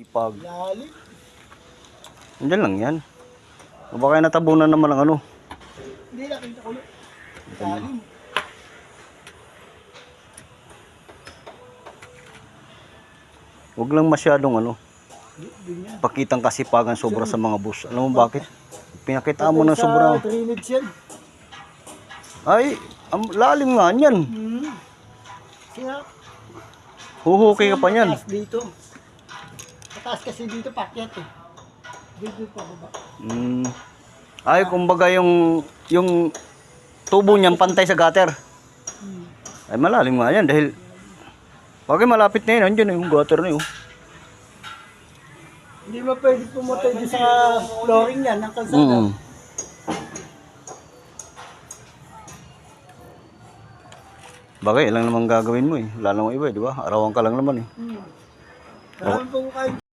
Ipag. Lalim. Diyan lang yan. O baka natabunan naman ang ano. Hindi nakita ko. Lalim. Huwag lang masyadong ano. Pakitang kasipagan sobra sa mga bus. Alam mo bakit? Pinakita mo ng sobra. Ay, ang lalim nga niyan. Hmm. Kaya, Huhukay ka pa niyan. Dito. Mataas kasi dito pakyat eh. Dito pa baba. Mm. Ay, kumbaga yung yung tubo niyan pantay sa gutter. Hmm. Ay, malalim nga yan dahil Bagay malapit na yun, andyan na yung gutter na yun. Hindi ba pwede pumatay dito sa flooring yan ng kalsada? Mm. Bagay, ilang naman gagawin mo eh. Lalo mo iba eh, di ba? Arawan ka lang naman eh. Hmm. Marami pong kain